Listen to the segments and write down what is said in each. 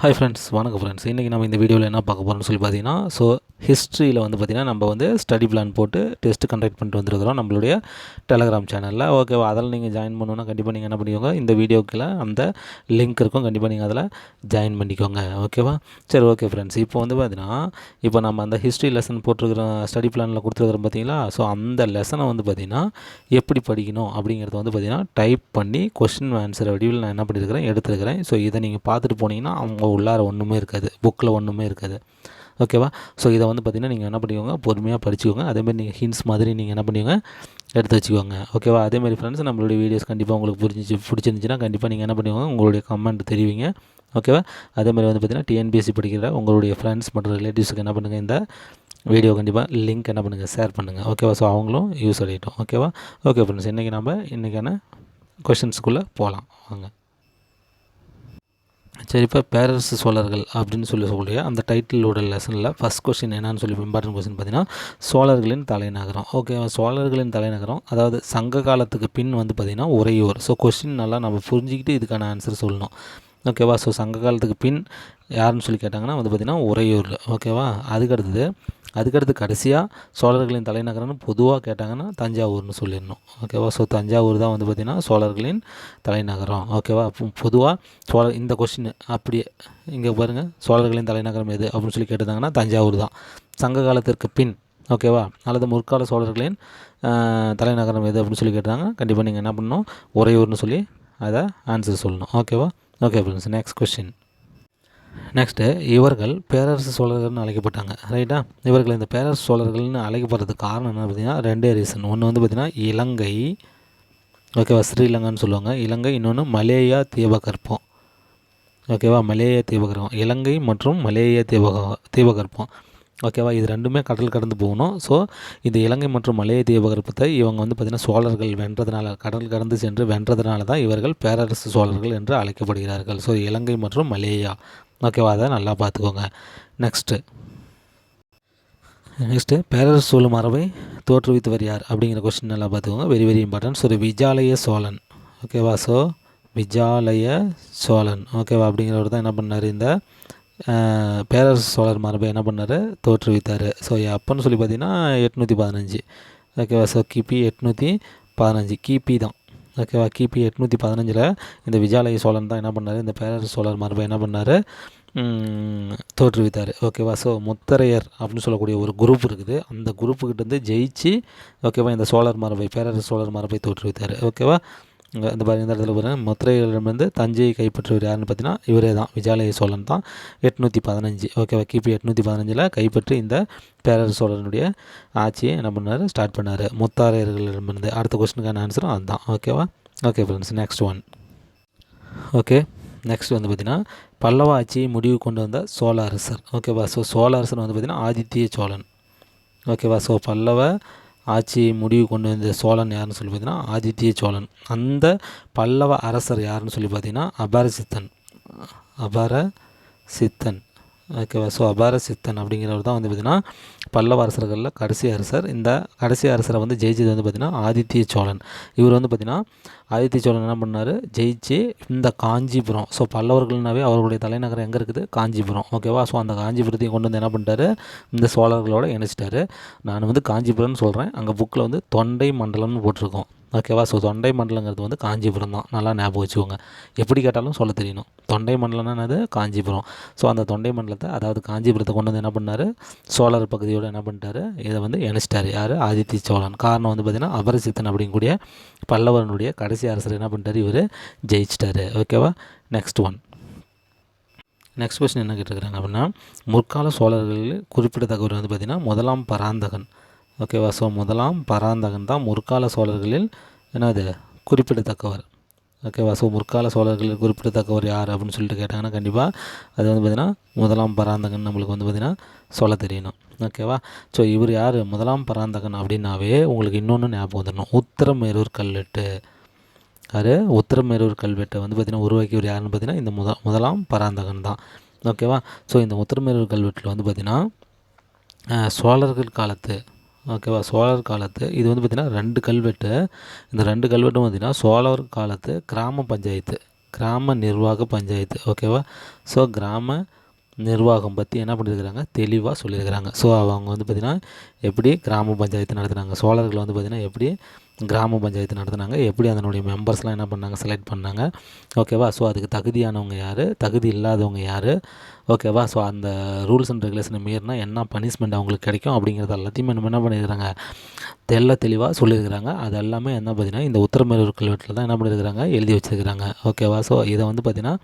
Hi friends வணக்கம் friends இன்றைக்கி நம்ம இந்த வீடியோவில் என்ன பார்க்க போகிறோம்னு சொல்லி பார்த்தீங்கன்னா ஸோ ஹிஸ்ட்ரியில் வந்து பார்த்திங்கன்னா நம்ம வந்து ஸ்டடி பிளான் போட்டு டெஸ்ட் கண்டக்ட் பண்ணிட்டு வந்துருக்கிறோம் நம்மளுடைய டெலகிராம் சேனலில் ஓகேவா அதில் நீங்கள் ஜாயின் பண்ணணுன்னா கண்டிப்பாக நீங்கள் என்ன பண்ணிக்கோங்க இந்த வீடியோக்கில் அந்த லிங்க் இருக்கும். கண்டிப்பாக நீங்கள் அதில் ஜாயின் பண்ணிக்கோங்க. ஓகேவா சரி ஓகே ஃப்ரெண்ட்ஸ் இப்போ வந்து பார்த்தீங்கன்னா இப்போ நம்ம அந்த ஹிஸ்ட்ரி லெசன் போட்டிருக்கிற ஸ்டடி பிளானில் கொடுத்துருக்குறோம் பார்த்தீங்களா? ஸோ அந்த லெசனை வந்து பார்த்திங்கன்னா எப்படி படிக்கணும் அப்படிங்கிறத வந்து பார்த்திங்கன்னா டைப் பண்ணி கொஷின் ஆன்சர் வடிவில் நான் என்ன பண்ணியிருக்கிறேன் எடுத்துருக்கிறேன். ஸோ இதை நீங்கள் பார்த்துட்டு போனீங்கன்னா அவங்க உள்ளார ஒன்றுமே இருக்காது. புக்கில் ஒன்றுமே இருக்காது. ஓகேவா ஸோ இதை வந்து பார்த்திங்கன்னா நீங்கள் என்ன பண்ணிக்கோங்க? பொறுமையாக படிச்சுக்கோங்க. அதேமாதிரி நீங்கள் ஹிண்ட்ஸ் மாதிரி நீங்கள் என்ன பண்ணுவீங்க எடுத்து வச்சுக்கோங்க. ஓகேவா அதேமாதிரி ஃப்ரெண்ட்ஸ் நம்மளுடைய வீடியோஸ் கண்டிப்பாக உங்களுக்கு புரிஞ்சிச்சு பிடிச்சிருந்துச்சின்னா கண்டிப்பாக நீங்கள் என்ன பண்ணுவீங்க உங்களுடைய கமெண்ட் தெரிவிங்க. ஓகேவா அதேமாதிரி வந்து பார்த்திங்கன்னா டிஎன்பிஎஸ்சி படிக்கிற உங்களுடைய ஃப்ரெண்ட்ஸ் மற்றும் ரிலேட்டிவ்ஸுக்கு என்ன பண்ணுங்கள் இந்த வீடியோ கண்டிப்பாக லிங்க் என்ன பண்ணுங்கள் ஷேர் பண்ணுங்கள் ஓகேவா ஸோ அவங்களும் யூஸ் அடையட்டும் ஓகேவா ஓகே ஃப்ரெண்ட்ஸ் இன்றைக்கி நம்ம இன்றைக்கான கொஷின்ஸுக்குள்ளே போகலாம் வாங்க. சரி இப்போ பேரரசு சோழர்கள் அப்படின்னு சொல்லி சொல்லக்கூடிய அந்த டைட்டிலோட லெசனில் ஃபஸ்ட் கொஸ்டின் என்னன்னு சொல்லி இம்பார்ட்டன்ட் கொஸ்டின் பார்த்தீங்கன்னா சோழர்களின் தலைநகரம். ஓகே சோழர்களின் தலைநகரம் அதாவது சங்க காலத்துக்கு பின் வந்து பார்த்திங்கன்னா உறையூர். ஸோ கொஸ்டின் நல்லா நம்ம புரிஞ்சுக்கிட்டு இதுக்கான ஆன்சர் சொல்லணும். ஓகேவா ஸோ சங்க காலத்துக்கு பின் யாருன்னு சொல்லி கேட்டாங்கன்னா வந்து பார்த்திங்கன்னா உறையூர். ஓகேவா அதுக்கடுத்தது அதுக்கடுத்து கடைசியாக சோழர்களின் தலைநகரம்னு பொதுவாக கேட்டாங்கன்னா தஞ்சாவூர்னு சொல்லிடணும். ஓகேவா ஸோ தஞ்சாவூர் தான் வந்து பார்த்திங்கன்னா சோழர்களின் தலைநகரம். ஓகேவா பொதுவாக சோழ இந்த கொஸ்டின் அப்படியே இங்கே பாருங்கள் சோழர்களின் தலைநகரம் எது அப்படின்னு சொல்லி கேட்டிருந்தாங்கன்னா தஞ்சாவூர் தான். சங்க காலத்திற்கு பின் ஓகேவா அல்லது முற்கால சோழர்களின் தலைநகரம் எது அப்படின்னு சொல்லி கேட்டாங்க கண்டிப்பாக நீங்கள் என்ன பண்ணணும்? உறையூர்னு சொல்லி அதை ஆன்சர் சொல்லணும். ஓகேவா okay friends next question next இவர்கள் பேரரசு சோழர்கள்னு அழைக்கப்பட்டாங்க ரைட்டா இவர்கள் இந்த பேரரசு சோழர்கள்னு அழைக்கப்படுறதுக்கு காரணம் என்ன பார்த்தீங்கன்னா ரெண்டே ரீசன் ஒன்று வந்து பார்த்திங்கன்னா இலங்கை ஓகேவா ஸ்ரீலங்கான்னு சொல்லுவாங்க. இலங்கை இன்னொன்று மலேயா தீபகற்பம். ஓகேவா மலேயா தீபகற்பம். இலங்கை மற்றும் மலேயா தீபக தீபகற்பம். ஓகேவா இது ரெண்டுமே கடல் கடந்து போகணும். ஸோ இந்த இலங்கை மற்றும் மலைய தீபகற்பத்தை இவங்க வந்து பார்த்திங்கன்னா சோழர்கள் வென்றதுனால கடல் கடந்து சென்று வென்றதுனால தான் இவர்கள் பேரரசு சோழர்கள் என்று அழைக்கப்படுகிறார்கள். ஸோ இலங்கை மற்றும் மலேயா. ஓகேவா அதை நல்லா பார்த்துக்கோங்க. நெக்ஸ்ட்டு நெக்ஸ்ட்டு பேரரசு சோழ மரபை தோற்றுவித்தவர் யார்? அப்படிங்கிற கொஸ்டின் நல்லா பார்த்துக்கோங்க. Very very important so Vijayalaya Cholan. ஓகேவா ஸோ விஜாலய சோழன். ஓகேவா அப்படிங்கிறவர் தான் என்ன பண்ணார்? இந்த பேரரசு சோழர் மரபை என்ன பண்ணார்? தோற்றுவித்தார். ஸோ அப்போன்னு சொல்லி பார்த்தீங்கன்னா எட்நூற்றி பதினஞ்சு. ஓகேவா ஸோ கிபி எட்நூற்றி பதினஞ்சு. கிபி தான். ஓகேவா? கிபி எட்நூற்றி பதினஞ்சில் இந்த விஜயாலய சோழன் தான் என்ன பண்ணார்? இந்த பேரரசு சோழர் மரபை என்ன பண்ணார்? தோற்றுவித்தார். ஓகேவா? ஸோ முத்தரையர் அப்படின்னு சொல்லக்கூடிய ஒரு குரூப் இருக்குது. அந்த குரூப்புக்கிட்டேருந்து ஜெயிச்சு ஓகேவா இந்த சோழர் மரபை பேரரசு சோழர் மரபை தோற்றுவித்தார். ஓகேவா? இந்த பாருங்க இந்த இடத்துல பாருங்கள் மதுரையிலிருந்து தஞ்சையை கைப்பற்றியவர் யாருன்னு பார்த்தீங்கன்னா இவரே தான். விஜயாலய சோழன் தான். எட்நூற்றி பதினஞ்சு. ஓகேவா கிபி எட்நூற்றி பதினஞ்சில் கைப்பற்றி இந்த பேரரசு சோழனுடைய ஆட்சியை என்ன பண்ணார்? ஸ்டார்ட் பண்ணார். முத்தாரையர்களிடமிருந்து. அடுத்த கொஸ்டினுக்கான ஆன்சரும் அதுதான். ஓகேவா okay friends next one okay next வந்து பார்த்திங்கன்னா பல்லவ ஆட்சியை முடிவு கொண்டு வந்த சோழ அரசர். ஓகேவா ஸோ சோழ அரசர் வந்து பார்த்திங்கன்னா ஆதித்ய சோழன். ஓகேவா ஸோ பல்லவ ஆட்சியை முடிவு கொண்டு வந்த சோழன் யாருன்னு சொல்லி பார்த்தீங்கன்னா ஆதித்ய சோழன். அந்த பல்லவ அரசர் யாருன்னு சொல்லி பார்த்தீங்கன்னா அபாரசித்தன். அபார சித்தன் ஓகேவா ஸோ அபார சித்தன் அப்படிங்கிறவர் தான் வந்து பார்த்திங்கன்னா பல்லவ அரசர்களில் கடைசி அரசர். இந்த கடைசி அரசரை வந்து ஜெயிச்சது வந்து பார்த்திங்கன்னா ஆதித்ய சோழன். இவர் வந்து பார்த்திங்கன்னா ஆதித்ய சோழன் என்ன பண்ணார்? ஜெயிச்சு இந்த காஞ்சிபுரம். ஸோ பல்லவர்கள்னாவே அவர்களுடைய தலைநகரம் எங்கே இருக்குது? காஞ்சிபுரம். ஓகேவா ஸோ அந்த காஞ்சிபுரத்தையும் கொண்டு வந்து என்ன பண்ணிட்டாரு? இந்த சோழர்களோட இணைச்சிட்டாரு. நான் வந்து காஞ்சிபுரம்னு சொல்கிறேன் அங்கே புக்கில் வந்து தொண்டை மண்டலம்னு போட்டிருக்கோம். ஓகேவா? ஸோ தொண்டை மண்டலங்கிறது வந்து காஞ்சிபுரம் தான். நல்லா ஞாபகம் வச்சுக்கோங்க. எப்படி கேட்டாலும் சொல்ல தெரியணும். தொண்டை மண்டலம்னா காஞ்சிபுரம். ஸோ அந்த தொண்டை மண்டலத்தை அதாவது காஞ்சிபுரத்தை கொண்டு வந்து என்ன பண்ணார்? சோழர் பகுதியோடு என்ன பண்ணிட்டாரு? இதை வந்து இணைச்சிட்டார். யார்? ஆதித்ய சோழன். காரணம் வந்து பார்த்திங்கன்னா அபரசித்தன் அப்படிங்கக்கூடிய பல்லவனுடைய கடைசி அரசர் என்ன பண்ணிட்டார்? இவர் ஜெயிச்சிட்டாரு. ஓகேவா? நெக்ஸ்ட் ஒன் நெக்ஸ்ட் கொஸ்டின் என்ன கேட்டிருக்கிறாங்க அப்படின்னா முற்கால சோழர்களில் குறிப்பிடத்தக்கவர் வந்து பார்த்திங்கன்னா முதலாம் பராந்தகன். ஓகேவா? ஸோ முதலாம் பராந்தகன் தான் முற்கால சோழர்களில் என்னது? குறிப்பிடத்தக்கவர். ஓகேவா? ஸோ முற்கால சோழர்களில் குறிப்பிடத்தக்கவர் யார் அப்படின்னு சொல்லிட்டு கேட்டாங்கன்னா கண்டிப்பாக அது வந்து பார்த்திங்கன்னா முதலாம் பராந்தகன் நம்மளுக்கு வந்து பார்த்திங்கன்னா சொல்ல தெரியணும். ஓகேவா? ஸோ இவர் யார்? முதலாம் பராந்தகன் அப்படின்னாவே உங்களுக்கு இன்னொன்று ஞாபகம் வந்துடணும் உத்தரமேரூர் கல்வெட்டு. அது உத்தரமேரூர் கல்வெட்டை வந்து பார்த்திங்கன்னா உருவாக்கியவர் யாருன்னு பார்த்தீங்கன்னா இந்த முத முதலாம் பராந்தகன் தான். ஓகேவா? ஸோ இந்த உத்தரமேரூர் கல்வெட்டில் வந்து பார்த்திங்கன்னா சோழர்கள் காலத்து ஓகேவா சோழர் காலத்து இது வந்து பார்த்திங்கன்னா ரெண்டு கல்வெட்டு. இந்த ரெண்டு கல்வெட்டும் பார்த்திங்கன்னா சோழர் காலத்து கிராம பஞ்சாயத்து கிராம நிர்வாக பஞ்சாயத்து ஓகேவா? ஸோ கிராம நிர்வாகம் பற்றி என்ன பண்ணியிருக்கிறாங்க தெளிவாக சொல்லியிருக்கிறாங்க ஸோ அவங்க வந்து பார்த்திங்கன்னா எப்படி கிராம பஞ்சாயத்து நடத்துகிறாங்க சோழர்கள் வந்து பார்த்திங்கன்னா எப்படி கிராம பஞ்சாயத்து நடத்துனாங்க. எப்படி அதனுடைய மெம்பர்ஸ்லாம் என்ன பண்ணாங்க? செலக்ட் பண்ணாங்க. ஓகேவா ஸோ அதுக்கு தகுதியானவங்க யார்? தகுதி இல்லாதவங்க யார்? ஓகேவா ஸோ அந்த ரூல்ஸ் அண்ட் ரெகுலேஷனை மீறினா என்ன பனிஷ்மெண்ட் அவங்களுக்கு கிடைக்கும் அப்படிங்கிறது எல்லாத்தையுமே நம்ம என்ன பண்ணியிருக்கிறாங்க தெல்ல தெளிவாக சொல்லியிருக்கிறாங்க. அது எல்லாமே என்ன பார்த்தீங்கன்னா இந்த உத்தரமேரூர் கல்வெட்டில் தான் என்ன பண்ணியிருக்கிறாங்க எழுதி வச்சிருக்கிறாங்க. ஓகேவா ஸோ இதை வந்து பார்த்திங்கன்னா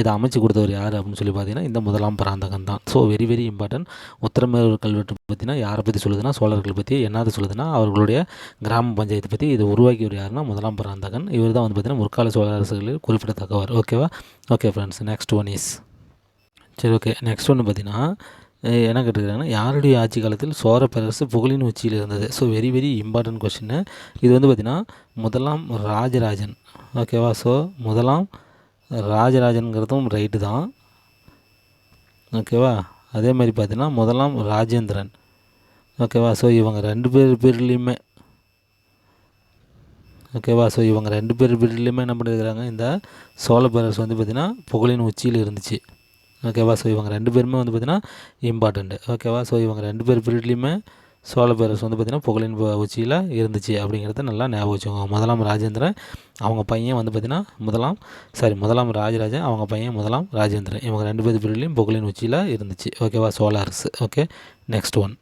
இதை அமைச்சு கொடுத்தவர் யார் அப்படின்னு சொல்லி பார்த்தீங்கன்னா இந்த முதலாம் பராந்தகன் தான். So very very important Uthiramerur கல்வெட்டு பார்த்தீங்கன்னா யாரை பற்றி சொல்லுதுன்னா சோழர்கள் பற்றி என்னது சொல்லுதுன்னா அவர்களுடைய கிராம பஞ்சாயத்து பற்றி இது உருவாக்கியவர் யாருன்னா முதலாம் பராந்தகன். இவர் தான் வந்து பார்த்தீங்கன்னா முற்கால சோழ அரசுகளில் குறிப்பிடத்தக்கவர். ஓகேவா okay friends next one is சரி ஓகே நெக்ஸ்ட் ஒன்று பார்த்தீங்கன்னா என்ன கேட்டுக்கிறாங்கன்னா யாருடைய ஆட்சி காலத்தில் சோழ பேரரசு புகழின் உச்சியில் இருந்தது? ஸோ வெரி வெரி இம்பார்ட்டன்ட் கொஷின்னு இது வந்து பார்த்திங்கன்னா முதலாம் ராஜராஜன். ஓகேவா ஸோ முதலாம் ராஜராஜனுங்கிறதும் ரைட்டு தான். ஓகேவா? அதே மாதிரி பார்த்தீங்கன்னா முதலாம் ராஜேந்திரன். ஓகேவா? ஸோ இவங்க ரெண்டு பேர் பேர்லேயுமே. ஓகேவா? ஸோ இவங்க ரெண்டு பேர் பேர்லேயுமே என்ன பண்ணியிருக்கிறாங்க இந்த சோழ பேரரசு வந்து பார்த்திங்கன்னா புகழின் உச்சியில் இருந்துச்சு. ஓகேவா? ஸோ இவங்க ரெண்டு பேருமே வந்து பார்த்திங்கன்னா இம்பார்ட்டண்ட்டு ஓகேவா? ஸோ இவங்க ரெண்டு பேர் பீரியட்லேயுமே சோழ பேரரசு வந்து பார்த்திங்கன்னா புகழின் ப- உச்சியில் இருந்துச்சு அப்படிங்கிறத நல்லா ஞாபகம் வச்சுக்கோங்க. முதலாம் ராஜேந்திரன் அவங்க பையன் வந்து பார்த்திங்கன்னா முதலாம் சாரி முதலாம் ராஜராஜன் அவங்க பையன் முதலாம் ராஜேந்திரன். இவங்க ரெண்டு பேர் பிரிவிலையும் புகழின் உச்சியில் இருந்துச்சு. ஓகேவா சோழ அரசு. ஓகே நெக்ஸ்ட் ஒன்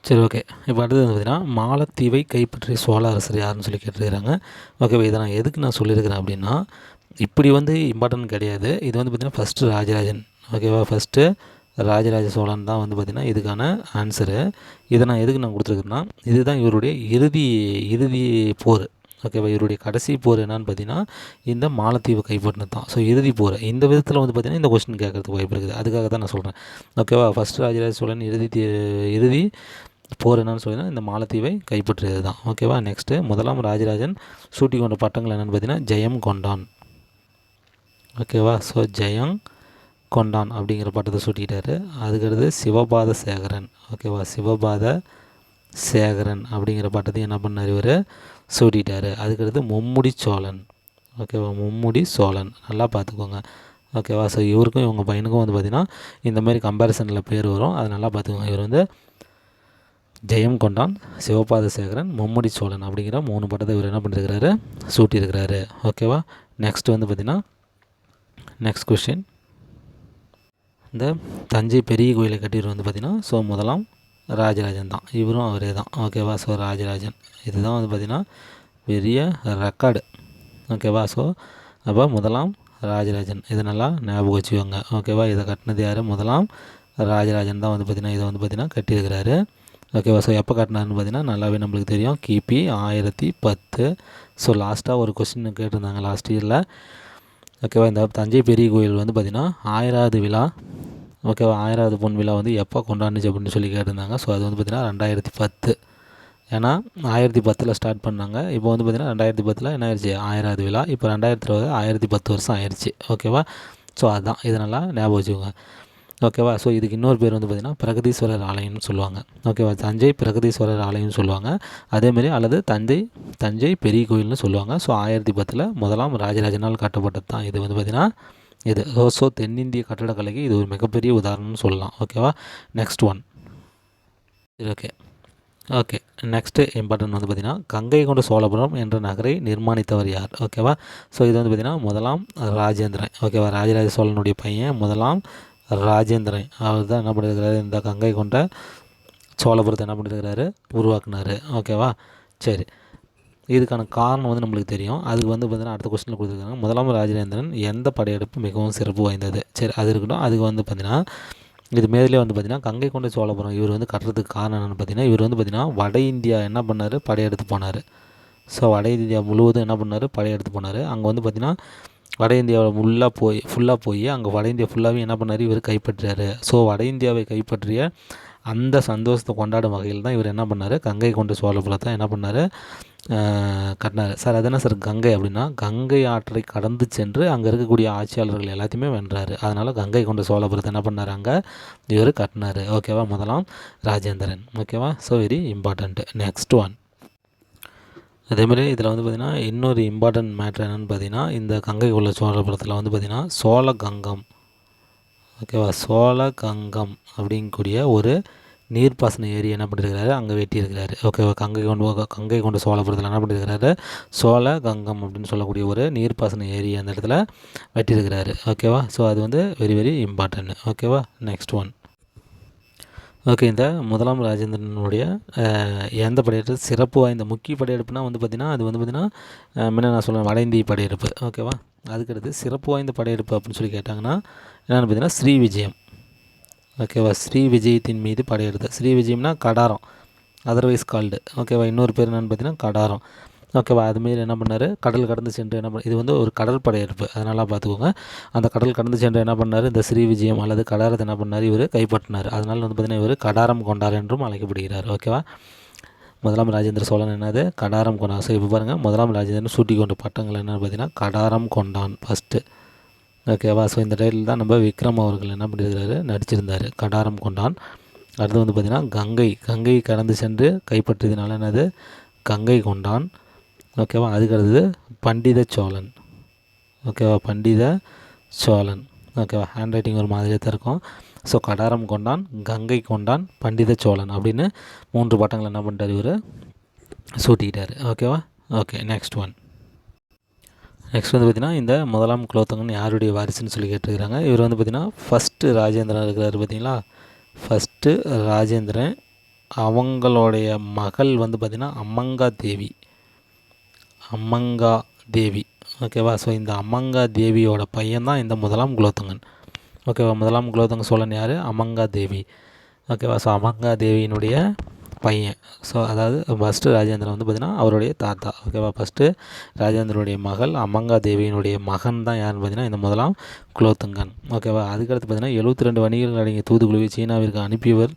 சரி ஓகே இப்போ அடுத்தது வந்து பார்த்தீங்கன்னா மாலத்தீவை கைப்பற்றிய சோழ அரசர் யாருன்னு சொல்லி கேட்டிருக்கிறாங்க. ஓகேவா இதை நான் எதுக்கு நான் சொல்லியிருக்கிறேன் அப்படின்னா இப்படி வந்து இம்பார்ட்டன்ட் கிடையாது. இது வந்து பார்த்திங்கன்னா ஃபஸ்ட்டு ராஜராஜன். ஓகேவா ஃபஸ்ட்டு ராஜராஜ சோழன் தான் வந்து பார்த்திங்கன்னா இதுக்கான ஆன்சரு இதை நான் எதுக்கு நான் கொடுத்துருக்கேன்னா இதுதான் இவருடைய இறுதி இறுதி போர். ஓகேவா இவருடைய கடைசி போர் என்னன்னு பார்த்தீங்கன்னா இந்த மாலத்தீவு கைப்பற்றினது தான். ஸோ இறுதி போர். இந்த விதத்தில் வந்து பார்த்திங்கன்னா இந்த கொஸ்டின் கேட்கறதுக்கு வாய்ப்பு இருக்குது. அதுக்காக தான் நான் சொல்கிறேன் ஓகேவா ஃபஸ்ட் ராஜராஜ சோழன் இறுதி இறுதி போர் என்னன்னு சொல்லினா இந்த மாலத்தீவை கைப்பற்றியது தான். ஓகேவா நெக்ஸ்ட்டு முதலாம் ராஜராஜன் சூட்டி கொண்ட பட்டங்கள் என்னென்னு பார்த்தீங்கன்னா ஜெயம் கொண்டான். ஓகேவா ஸோ ஜெயம் கொண்டான் அப்படிங்கிற பட்டத்தை சூட்டிக்கிட்டாரு அதுக்கடுத்து சிவபாத சேகரன். ஓகேவா சிவபாத சேகரன் அப்படிங்கிற பட்டத்தையும் என்ன பண்ணார் இவர்? சூட்டிட்டார் அதுக்கடுத்து மும்முடி சோழன். ஓகேவா மும்முடி சோழன். நல்லா பார்த்துக்கோங்க. ஓகேவா ஸோ இவருக்கும் இவங்க பையனுக்கும் வந்து பார்த்திங்கன்னா இந்த மாதிரி கம்பேரிசனில் பேர் வரும். அதை நல்லா பார்த்துக்கோங்க. இவர் வந்து ஜெயம் கொண்டான். சிவபாத சேகரன் மும்முடி சோழன் அப்படிங்கிற மூணு பட்டத்தை இவர் என்ன பண்ணியிருக்கிறாரு சூட்டியிருக்கிறாரு. ஓகேவா நெக்ஸ்ட் வந்து பார்த்திங்கன்னா நெக்ஸ்ட் கொஷின் இந்த தஞ்சை பெரிய கோயிலை கட்டியவர் வந்து பார்த்திங்கன்னா ஸோ முதலாம் ராஜராஜன் தான். இவரும் அவரே தான். ஓகேவா ஸோ ராஜராஜன். இதுதான் வந்து பார்த்திங்கன்னா பெரிய ரெக்கார்டு ஓகேவா ஸோ அப்போ முதலாம் ராஜராஜன். இதை நல்லா ஞாபகம் வச்சுக்கோங்க. ஓகேவா இதை கட்டினது யார்? முதலாம் ராஜராஜன் தான் வந்து பார்த்திங்கன்னா இதை வந்து பார்த்திங்கன்னா கட்டியிருக்கிறாரு. ஓகேவா ஸோ எப்போ கட்டினாருன்னு பார்த்தீங்கன்னா நல்லாவே நம்மளுக்கு தெரியும். கிபி ஆயிரத்தி பத்து. ஸோ லாஸ்ட்டாக ஒரு கொஸ்டின் கேட்டிருந்தாங்க லாஸ்ட் இயரில் ஓகேவா? இந்த தஞ்சை பெரிய கோயில் வந்து பார்த்திங்கன்னா ஆயிராவது விழா. ஓகேவா? ஆயிராவது பொன் விழா வந்து எப்போ கொண்டாடுச்சு அப்படின்னு சொல்லி கேட்டிருந்தாங்க. ஸோ அது வந்து பார்த்திங்கன்னா ரெண்டாயிரத்தி பத்து. ஏன்னா ஆயிரத்தி பத்தில் ஸ்டார்ட் பண்ணாங்க. இப்போ வந்து பார்த்திங்கன்னா ரெண்டாயிரத்தி பத்தில் என்ன ஆயிடுச்சு ஆயிராவது விழா. இப்போ ரெண்டாயிரத்தி இருபது ஆயிரத்தி பத்து வருஷம் ஆயிடுச்சு ஓகேவா? ஸோ அதுதான் இதை நல்லா ஞாபகம் வச்சுக்கோங்க. ஓகேவா ஸோ இதுக்கு இன்னொரு பேர் வந்து பார்த்திங்கன்னா பிரகதீஸ்வரர் ஆலயம்னு சொல்லுவாங்க. ஓகேவா தஞ்சை பிரகதீஸ்வரர் ஆலயம்னு சொல்லுவாங்க. அதேமாரி அல்லது தஞ்சை தஞ்சை பெரிய கோயில்னு சொல்லுவாங்க. ஸோ ஆயிரத்தி பத்தில் முதலாம் ராஜராஜனால் கட்டப்பட்டது தான். இது வந்து பார்த்திங்கன்னா இது ஸோ ஸோ தென்னிந்திய கட்டடக்கலைக்கு இது ஒரு மிகப்பெரிய உதாரணம்னு சொல்லலாம். ஓகேவா நெக்ஸ்ட் ஒன் சரி ஓகே ஓகே நெக்ஸ்ட்டு இம்பார்ட்டன்ட் வந்து பார்த்திங்கன்னா கங்கை கொண்ட சோழபுரம் என்ற நகரை நிர்மாணித்தவர் யார்? ஓகேவா ஸோ இது வந்து பார்த்திங்கன்னா முதலாம் ராஜேந்திரன். ஓகேவா ராஜராஜ சோழனுடைய பையன் முதலாம் ராஜேந்திரன். அவர் தான் என்ன பண்ணியிருக்கிறாரு இந்த கங்கை கொண்ட சோழபுரத்தை என்ன பண்ணியிருக்கிறாரு உருவாக்குனாரு. ஓகேவா சரி. இதுக்கான காரணம் வந்து நம்மளுக்கு தெரியும். அதுக்கு வந்து பார்த்தீங்கன்னா அடுத்த கொஸ்டினில் கொடுத்துருக்காங்க. முதலாம் ராஜேந்திரன் எந்த படையெடுப்பு மிகவும் சிறப்பு வாய்ந்தது? சரி அது இருக்கட்டும். அதுக்கு வந்து பார்த்திங்கன்னா இது மேலே வந்து பார்த்திங்கன்னா கங்கை கொண்ட சோழபுரம் இவர் வந்து கட்டுறதுக்கு காரணம் என்னென்னு பார்த்தீங்கன்னா இவர் வந்து பார்த்திங்கன்னா வட இந்தியா என்ன பண்ணார்? படையெடுத்து போனார். ஸோ வட இந்தியா முழுவதும் என்ன பண்ணார்? படையெடுத்து போனார். அங்கே வந்து பார்த்திங்கன்னா வட இந்தியாவில் ஃபுல்லாக போய் ஃபுல்லாக போய் அங்கே வட இந்தியா ஃபுல்லாகவே என்ன பண்ணார்? இவர் கைப்பற்றாரு. ஸோ வட இந்தியாவை கைப்பற்றிய அந்த சந்தோஷத்தை கொண்டாடும் வகையில் தான் இவர் என்ன பண்ணார்? கங்கை கொண்ட சோழபுரத்தை என்ன பண்ணார்? கட்டினார். சார் அது என்ன சார் கங்கை அப்படின்னா கங்கை ஆற்றை கடந்து சென்று அங்கே இருக்கக்கூடிய ஆட்சியாளர்கள் எல்லாத்தையுமே வென்றார். அதனால் கங்கை கொண்ட சோழபுரத்தை என்ன பண்ணார் அங்கே? இவர் கட்டினார். ஓகேவா முதலாம் ராஜேந்திரன். ஓகேவா so very important next one அதேமாதிரி இதில் வந்து பார்த்திங்கன்னா இன்னொரு இம்பார்ட்டன்ட் மேட்ரு என்னென்னு பார்த்தீங்கன்னா இந்த கங்கை கொள்ள சோழபுரத்தில் வந்து பார்த்திங்கன்னா சோழகங்கம். ஓகேவா சோழகங்கம் அப்படிங்கக்கூடிய ஒரு நீர்ப்பாசன ஏரி என்ன பண்ணியிருக்கிறாரு அங்கே வெட்டியிருக்கிறாரு. ஓகேவா கங்கை கொண்டு கங்கை கொண்ட சோழபுரத்தில் என்ன பண்ணியிருக்கிறாரு சோழ கங்கம் அப்படின்னு சொல்லக்கூடிய ஒரு நீர்ப்பாசன ஏரி அந்த இடத்துல வெட்டியிருக்கிறாரு. ஓகேவா ஸோ அது வந்து வெரி வெரி இம்பார்ட்டன்ட் ஓகேவா நெக்ஸ்ட் ஒன் ஓகே இந்த முதலாம் ராஜேந்திரனுடைய எந்த படையெடுப்பு சிறப்பு வாய்ந்த முக்கிய படையெடுப்புனா வந்து பார்த்திங்கன்னா அது வந்து பார்த்திங்கன்னா முன்ன நான் சொல்கிறேன் வட இந்திய படையெடுப்பு ஓகேவா அதுக்கடுத்து சிறப்பு வாய்ந்த படையெடுப்பு அப்படின்னு சொல்லி கேட்டாங்கன்னா என்னென்னு பார்த்தீங்கன்னா ஸ்ரீ விஜயம். ஓகேவா ஸ்ரீ விஜயத்தின் மீது படையெடுத்து ஸ்ரீ விஜயம்னா கடாரம். அதர்வைஸ் கால்டு ஓகேவா இன்னொரு பேர் என்னென்னு பார்த்தீங்கன்னா கடாரம். ஓகேவா அதுமாரி என்ன பண்ணார்? கடல் கடந்து சென்று என்ன பண்ண இது வந்து ஒரு கடல் படையெடுப்பு அதனால் பார்த்துக்கோங்க அந்த கடல் கடந்து சென்று என்ன பண்ணார்? இந்த ஸ்ரீ விஜயம் அல்லது கடாரத்தை என்ன பண்ணார்? இவர் கைப்பற்றினார். அதனால் வந்து பார்த்திங்கன்னா இவர் கடாரம் கொண்டார் என்றும் அழைக்கப்படுகிறார். ஓகேவா முதலாம் ராஜேந்திர சோழன் என்னது? கடாரம் கொண்டான் ஸோ இப்போ பாருங்கள் முதலாம் ராஜேந்திரன் சூட்டி கொண்ட பட்டங்கள் என்னென்னு பார்த்தீங்கன்னா கடாரம் கொண்டான் ஃபஸ்ட்டு ஓகேவா ஸோ இந்த டைட்டில் தான் நம்ம விக்ரம் அவர்கள் என்ன பண்ணியிருக்கிறாரு நடிச்சிருந்தார். கடாரம் கொண்டான். அடுத்து வந்து பார்த்திங்கன்னா கங்கை. கங்கை கடந்து சென்று கைப்பற்றியதுனால என்னது? கங்கை கொண்டான். ஓகேவா? அதுக்கு அடுத்தது பண்டித சோழன். ஓகேவா? பண்டித சோழன். ஓகேவா? ஹேண்ட் ரைட்டிங் ஒரு மாதிரியாக தான் இருக்கும். ஸோ கடாரம் கொண்டான் கங்கை கொண்டான் பண்டித சோழன் அப்படின்னு மூன்று பட்டங்கள் என்ன பண்ணிட்டார் இவர்? சூட்டிக்கிட்டார். ஓகேவா? ஓகே நெக்ஸ்ட் ஒன் நெக்ஸ்ட் வந்து பார்த்திங்கன்னா இந்த முதலாம் குலோத்தங்கன் யாருடைய வாரிசுன்னு சொல்லி கேட்டிருக்கிறாங்க. இவர் வந்து பார்த்திங்கன்னா ஃபஸ்ட்டு ராஜேந்திரன் இருக்கிறாரு பார்த்தீங்களா ஃபஸ்ட்டு ராஜேந்திரன். அவங்களுடைய மகள் வந்து பார்த்திங்கன்னா அம்மங்கா தேவி. அம்மங்கா தேவி. ஓகேவா? ஸோ இந்த அம்மங்கா தேவியோட பையன் தான் இந்த முதலாம் குலோத்துங்கன். ஓகேவா? முதலாம் குலோத்துங்க சோழன் யார்? அம்மங்கா தேவி. ஓகேவா? ஸோ அம்மங்கா தேவியினுடைய பையன். ஸோ அதாவது ஃபஸ்ட்டு ராஜேந்திரன் வந்து பார்த்திங்கன்னா அவருடைய தாத்தா. ஓகேவா? ஃபஸ்ட்டு ராஜேந்திரனுடைய மகள் அம்மங்கா தேவியினுடைய மகன் தான் யாருன்னு பார்த்தீங்கன்னா இந்த முதலாம் குலோத்துங்கன். ஓகேவா? அதுக்கடுத்து பார்த்தீங்கன்னா எழுபத்தி ரெண்டு வணிகர்கள் அடங்கிய தூதுக்குழுவை சீனாவிற்கு அனுப்பியவர்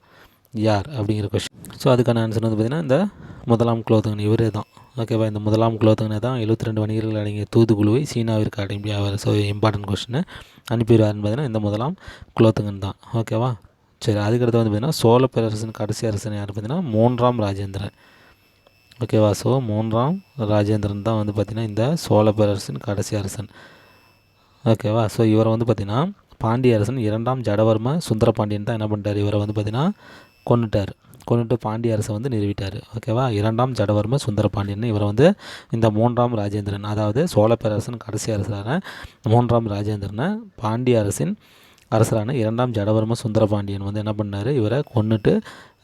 யார்? அப்படிங்கிற கொஸ்டின் ஸோ அதுக்கான ஆன்சர் வந்து பார்த்திங்கன்னா இந்த முதலாம் குலோத்துங்கன் இவரே தான் ஓகேவா இந்த முதலாம் குலோத்துங்கனை தான் எழுபத்தி ரெண்டு வணிகர்கள் அடங்கிய தூதுக்குழுவை சீனாவிற்கு அனுப்பியவர் ஸோ இம்பார்ட்டன்ட் கொஸ்டின் அனுப்பிடுவார்னு பார்த்தீங்கன்னா இந்த முதலாம் குலோத்துங்கன் தான். ஓகேவா? சரி அதுக்கடுத்து வந்து பார்த்திங்கன்னா சோழ பேரரசின் கடைசி அரசன் யார் பார்த்தீங்கன்னா மூன்றாம் ராஜேந்திரன். ஓகேவா? ஸோ மூன்றாம் ராஜேந்திரன் தான் வந்து பார்த்திங்கன்னா இந்த சோழ பேரரசின் கடைசி அரசன். ஓகேவா? ஸோ இவரை வந்து பார்த்திங்கன்னா பாண்டிய அரசன் இரண்டாம் ஜடவர்ம சுந்தர பாண்டியன் தான் என்ன பண்ணிட்டார்? இவரை வந்து பார்த்திங்கன்னா கொண்டுட்டார் கொண்டுட்டு பாண்டிய அரசை வந்து நிறுவிட்டார். ஓகேவா இரண்டாம் ஜடவர்ம சுந்தர பாண்டியன் இவரை வந்து இந்த மூன்றாம் ராஜேந்திரன் அதாவது சோழ பேரரசன் கடைசி அரசரான மூன்றாம் ராஜேந்திரனை பாண்டிய அரசின் அரசரான இரண்டாம் ஜடவர்ம சுந்தர பாண்டியன் வந்து என்ன பண்ணார்? இவரை கொண்டுட்டு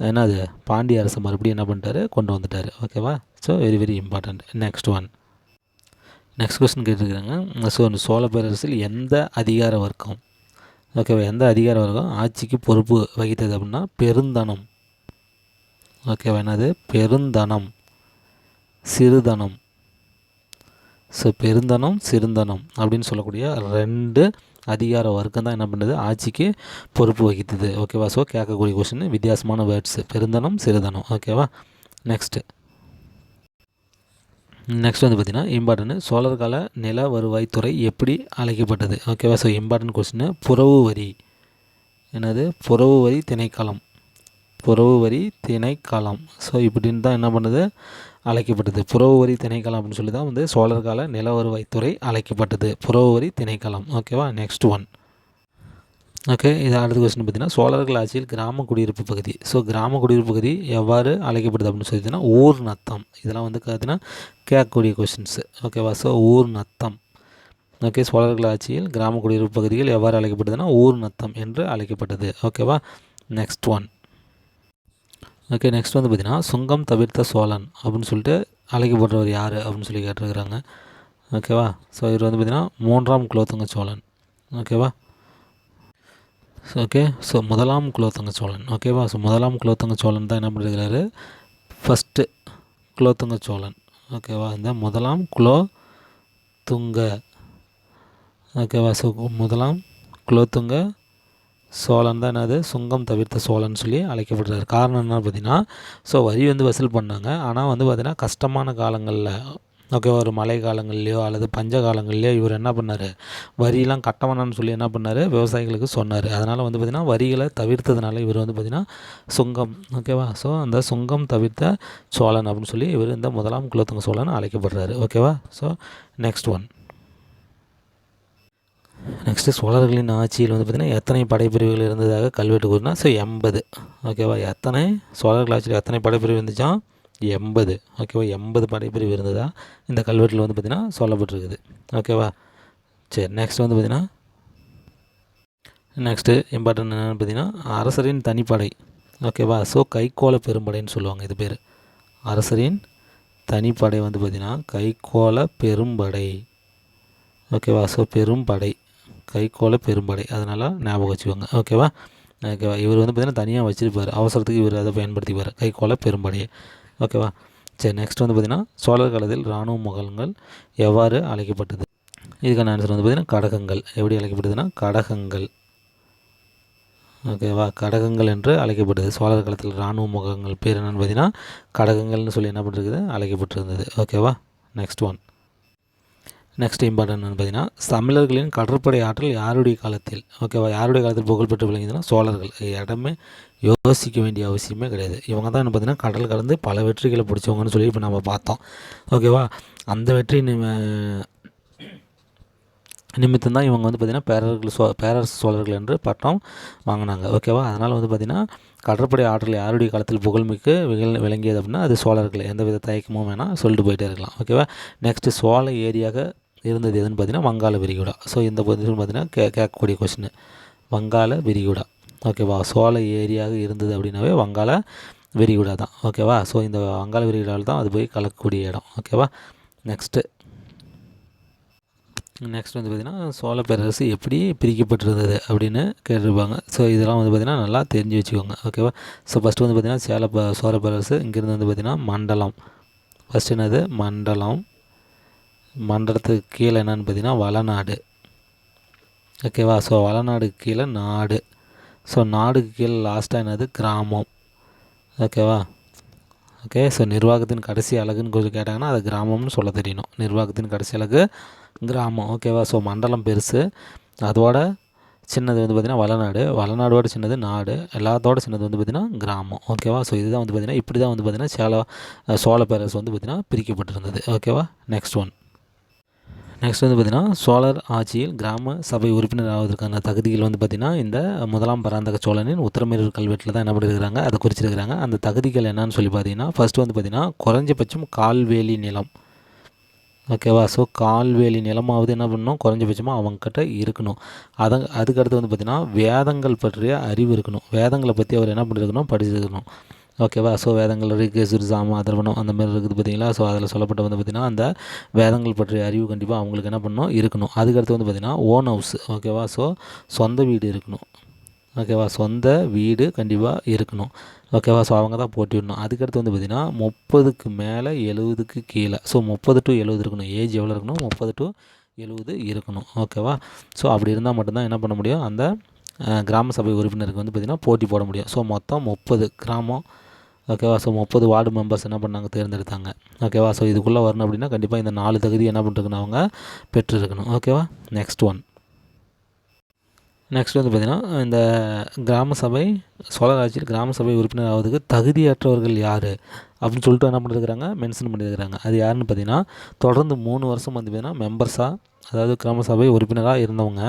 என்னது? பாண்டிய அரசு மறுபடியும் என்ன பண்ணிட்டாரு? கொண்டு வந்துட்டார். ஓகேவா so very very important next one next question கேட்டிருக்கிறாங்க. ஸோ சோழ பேரரசில் எந்த அதிகார வர்க்கம்? ஓகேவா எந்த அதிகார வர்க்கம்? ஆட்சிக்கு பொறுப்பு வகித்தது அப்படின்னா பெருந்தனம். ஓகேவா? என்னது? பெருந்தனம். சிறுதனம். ஸோ பெருந்தனம் சிறுந்தனம் அப்படின்னு சொல்லக்கூடிய ரெண்டு அதிகார வர்க்கம் தான் என்ன பண்ணுது? ஆட்சிக்கு பொறுப்பு வகித்தது. ஓகேவா? ஸோ கேட்கக்கூடிய கொஷின் வித்தியாசமான வேர்ட்ஸ் பெருந்தனம் சிறுதனம். ஓகேவா? நெக்ஸ்ட்டு நெக்ஸ்ட் வந்து பார்த்திங்கன்னா இம்பார்ட்டன்ட் சோழர் கால நில வருவாய்த்துறை எப்படி அழைக்கப்பட்டது? ஓகேவா? ஸோ இம்பார்ட்டன்ட் கொஸ்டின் புறவு வரி. என்னது? புறவு வரி திணைக்களம். புறவு வரி திணைக்களம் ஸோ இப்படின்னு தான் என்ன பண்ணுது? அழைக்கப்பட்டது. புறவு வரி திணைக்களம் அப்படின்னு சொல்லி தான் வந்து சோழர் கால நில வருவாய்த்துறை அழைக்கப்பட்டது. புறவு வரி திணைக்களம் ஓகேவா நெக்ஸ்ட் ஒன் ஓகே இது அடுத்த கொஸ்டின் பார்த்தீங்கன்னா சோழர்கள் ஆட்சியில் கிராம குடியிருப்பு பகுதி. ஸோ கிராம குடியிருப்பு பகுதி எவ்வாறு அழைக்கப்படுது அப்படின்னு சொல்லிட்டுனா ஊர் நத்தம். இதெல்லாம் வந்து பார்த்தீங்கன்னா கேட்கக்கூடிய கொஸ்டின்ஸு ஓகேவா ஸோ ஊர் நத்தம். ஓகே சோழர்கள் ஆட்சியில் கிராம குடியிருப்பு பகுதிகள் எவ்வாறு அழைக்கப்படுதுன்னா ஊர் நத்தம் என்று அழைக்கப்பட்டது. ஓகேவா நெக்ஸ்ட் ஒன் ஓகே நெக்ஸ்ட் வந்து பார்த்திங்கன்னா சுங்கம் தவிர்த்த சோழன் அப்படின்னு சொல்லிட்டு அழைக்கப்படுறவர் யார் அப்படின்னு சொல்லி கேட்டிருக்கிறாங்க. ஓகேவா ஸோ இவர் வந்து பார்த்திங்கன்னா மூன்றாம் குலோத்துங்க சோழன். ஓகேவா ஸோ ஓகே ஸோ முதலாம் குலோத்துங்க சோழன். ஓகேவா ஸோ முதலாம் குலோத்துங்க சோழன் தான் என்ன பண்ணிருக்கிறாரு? ஃபஸ்ட்டு குலோத்துங்க சோழன். ஓகேவா இந்த முதலாம் குலோ துங்க ஓகேவா ஸோ முதலாம் குலோத்துங்க சோழன் தான் என்னது? சுங்கம் தவிர்த்த சோழன் சொல்லி அழைக்கப்படுறாரு. காரணம் என்ன பார்த்தீங்கன்னா ஸோ வரி வந்து வசூல் பண்ணாங்க. ஆனால் வந்து பார்த்திங்கன்னா கஷ்டமான காலங்களில் ஓகே ஒரு மழை காலங்கள்லையோ அல்லது பஞ்ச காலங்கள்லையோ இவர் என்ன பண்ணார்? வரியெலாம் கட்ட வேணாம்னு சொல்லி என்ன பண்ணார்? விவசாயிகளுக்கு சொன்னார். அதனால் வந்து பார்த்திங்கன்னா வரிகளை தவிர்த்ததுனால இவர் வந்து பார்த்திங்கன்னா சுங்கம் ஓகேவா ஸோ அந்த சுங்கம் தவிர்த்த சோழன் அப்படின்னு சொல்லி இவர் இந்த முதலாம் குலத்துங்க சோழன் அழைக்கப்படுறாரு. ஓகேவா ஸோ நெக்ஸ்ட் ஒன் நெக்ஸ்ட்டு சோழர்களின் ஆட்சியில் வந்து பார்த்திங்கன்னா எத்தனை படைப்பிரிவுகள் இருந்ததாக கல்வெட்டு கூறினா ஸோ எண்பது. ஓகேவா எத்தனை சோழர்கள் ஆட்சியில் எத்தனை படைப்பிரிவு இருந்துச்சான் எண்பது. ஓகேவா எண்பது படைப்பிரிவு இருந்ததா இந்த கல்வெட்டில் வந்து பார்த்திங்கன்னா சொல்லப்பட்டிருக்குது. ஓகேவா சரி நெக்ஸ்ட் வந்து பார்த்திங்கன்னா நெக்ஸ்ட்டு இம்பார்ட்டன்ட் என்னென்னு பார்த்தீங்கன்னா அரசரின் தனிப்படை. ஓகேவா ஸோ கைக்கோள பெரும்படைன்னு சொல்லுவாங்க இது பேர். அரசரின் தனிப்படை வந்து பார்த்திங்கன்னா கைக்கோள பெரும்படை. ஓகேவா ஸோ பெரும்படை. கைக்கோள பெரும்படை. அதனால் ஞாபகம் வச்சுக்கோங்க. ஓகேவா ஓகேவா இவர் வந்து பார்த்திங்கன்னா தனியாக வச்சுருப்பார். அவசரத்துக்கு இவர் அதை பயன்படுத்திப்பார். கைக்கோள பெரும்படையை. ஓகேவா சரி நெக்ஸ்ட் வந்து பார்த்திங்கன்னா சோழர் காலத்தில் இராணுவ முகல்கள் எவ்வாறு அழைக்கப்பட்டது? இதுக்கான ஆன்சர் வந்து பார்த்திங்கன்னா கடகங்கள். எப்படி அழைக்கப்பட்டதுன்னா கடகங்கள். ஓகேவா கடகங்கள் என்று அழைக்கப்பட்டது. சோழர் காலத்தில் இராணுவ முகங்கள் பேர் என்னென்னு பார்த்தீங்கன்னா கடகங்கள்னு சொல்லி என்ன பண்ணிருக்குது? அழைக்கப்பட்டிருந்தது. ஓகேவா நெக்ஸ்ட் ஒன் நெக்ஸ்ட் இம்பார்ட்டன் பார்த்தீங்கன்னா தமிழர்களின் கடற்படை ஆற்றல் யாருடைய காலத்தில் ஓகேவா யாருடைய காலத்தில் புகழ்பெற்று விளங்கியதுன்னா சோழர்கள். இடமே யோசிக்க வேண்டிய அவசியமே கிடையாது. இவங்க தான் என்ன பார்த்தீங்கன்னா கடல் கலந்து பல வெற்றிகளை பிடிச்சவங்கன்னு சொல்லி இப்போ நம்ம பார்த்தோம். ஓகேவா அந்த வெற்றி நிமித்தம் தான் இவங்க வந்து பார்த்திங்கன்னா பேரர்கள் சோ பேரரசு சோழர்கள் என்று பட்டம் வாங்கினாங்க. ஓகேவா அதனால் வந்து பார்த்திங்கன்னா கடற்படை ஆற்றல் யாருடைய காலத்தில் புகழ்மிக்கு விகழ் விளங்கியது அப்படின்னா அது சோழர்கள். எந்த வித தயக்கமும் வேணால் சொல்லிட்டு போயிட்டே இருக்கலாம். ஓகேவா நெக்ஸ்ட்டு சோழ ஏரியாக இருந்தது எதுன்னு பார்த்தீங்கன்னா வங்காள விரிகுடா. ஸோ இந்த பதில் பார்த்தீங்கன்னா கே கேட்கக்கூடிய கொஷின் வங்காள விரிகுடா. ஓகேவா சோழ ஏரியாக இருந்தது அப்படின்னாவே வங்காள விரிகுடா தான். ஓகேவா ஸோ இந்த வங்காள விரிகுடாவில் தான் அது போய் கலக்கக்கூடிய இடம். ஓகேவா நெக்ஸ்ட்டு நெக்ஸ்ட் வந்து பார்த்திங்கன்னா சோழ பேரரசு எப்படி பிரிக்கப்பட்டிருந்தது அப்படின்னு கேட்டிருப்பாங்க. ஸோ இதெல்லாம் வந்து பார்த்திங்கன்னா நல்லா தெரிஞ்சு வச்சுக்கோங்க. ஓகேவா ஸோ ஃபஸ்ட்டு வந்து பார்த்திங்கன்னா சேல சோழ பேரரசு இங்கேருந்து வந்து பார்த்திங்கன்னா மண்டலம். ஃபஸ்ட்டு என்னது? மண்டலம். மண்டலத்துக்கு கீழே என்னென்னு பார்த்தீங்கன்னா வளநாடு. ஓகேவா ஸோ வளநாடுக்கு கீழே நாடு. ஸோ நாடுக்கு கீழே லாஸ்ட்டாக என்னது? கிராமம். ஓகேவா ஓகே ஸோ நிர்வாகத்தின் கடைசி அழகுன்னு கொஞ்சம் கேட்டாங்கன்னா அது கிராமம்னு சொல்ல தெரியணும் நிர்வாகத்தின் கடைசி அழகு கிராமம். ஓகேவா ஸோ மண்டலம் பெருசு. அதோட சின்னது வந்து பார்த்திங்கன்னா வளநாடு. வளநாடோட சின்னது நாடு. எல்லாத்தோட சின்னது வந்து பார்த்திங்கன்னா கிராமம். ஓகேவா ஸோ இதுதான் வந்து பார்த்திங்கன்னா இப்படி தான் வந்து பார்த்திங்கன்னா சேல சோழ பேரரசு வந்து பார்த்திங்கன்னா பிரிக்கப்பட்டிருந்தது. ஓகேவா நெக்ஸ்ட் ஒன் நெக்ஸ்ட் வந்து பார்த்திங்கன்னா சோழர் ஆட்சியில் கிராம சபை உறுப்பினர் ஆவதற்கான தகுதிகள் வந்து பார்த்திங்கன்னா இந்த முதலாம் பராந்தக சோழனின் உத்தரமேரூர் கல்வெட்டில் தான் என்ன பண்ணியிருக்கிறாங்க அதை குறிச்சிருக்கிறாங்க. அந்த தகுதிகள் என்னன்னு சொல்லி பார்த்தீங்கன்னா ஃபஸ்ட்டு வந்து பார்த்திங்கன்னா குறைஞ்சபட்சம் கால்வேலி நிலம். ஓகேவா ஸோ கால்வேலி நிலமாவது என்ன பண்ணணும்? குறைஞ்சபட்சமாக அவங்கக்கிட்ட இருக்கணும். அதை அதுக்கடுத்து வந்து பார்த்திங்கன்னா வேதங்கள் பற்றிய அறிவு இருக்கணும். வேதங்களை பற்றி அவர் என்ன பண்ணியிருக்கணும் படிச்சிருக்கணும். ஓகேவா? ஸோ வேதங்கள் ரிகேசு சாமா அதர்வனம் அந்த மாதிரி இருக்குது பார்த்தீங்களா? ஸோ அதில் சொல்லப்பட்ட வந்து பார்த்திங்கன்னா அந்த வேதங்கள் பற்றிய அறிவு கண்டிப்பாக அவங்களுக்கு என்ன பண்ணணும்? இருக்கணும். அதுக்கடுத்து வந்து பார்த்திங்கன்னா ஓன் ஹவுஸ் ஓகேவா? ஸோ சொந்த வீடு இருக்கணும். ஓகேவா? சொந்த வீடு கண்டிப்பாக இருக்கணும். ஓகேவா? ஸோ அவங்க தான் போட்டிடணும் அதுக்கடுத்து வந்து பார்த்திங்கன்னா முப்பதுக்கு மேலே எழுபதுக்கு கீழே. ஸோ முப்பது டு எழுபது இருக்கணும். ஏஜ் எவ்வளோ இருக்கணும்? முப்பது டு எழுபது இருக்கணும். ஓகேவா? ஸோ அப்படி இருந்தால் மட்டும்தான் என்ன பண்ண முடியும்? அந்த கிராம சபை உறுப்பினருக்கு வந்து பார்த்திங்கன்னா போட்டி போட முடியும். ஸோ மொத்தம் முப்பது கிராமம் ஓகேவா ஸோ முப்பது வார்டு மெம்பர்ஸ் என்ன பண்ணாங்க? தேர்ந்தெடுத்தாங்க. ஓகேவா ஸோ இதுக்குள்ளே வரணும் அப்படின்னா கண்டிப்பாக இந்த நாலு தகுதி என்ன பண்ணிருக்கணும் அவங்க பெற்றிருக்கணும். ஓகேவா நெக்ஸ்ட் ஒன் நெக்ஸ்ட் வந்து பார்த்திங்கன்னா இந்த கிராம சபை சோழராட்சியில் கிராம சபை உறுப்பினர் ஆவதுக்கு தகுதியற்றவர்கள் யார்? அப்படின்னு சொல்லிட்டு என்ன பண்ணிருக்கிறாங்க? மென்ஷன் பண்ணியிருக்கிறாங்க அது யாருன்னு பார்த்தீங்கன்னா தொடர்ந்து மூணு வருஷம் வந்து பார்த்திங்கன்னா மெம்பர்ஸாக அதாவது கிராம சபை உறுப்பினராக இருந்தவங்க.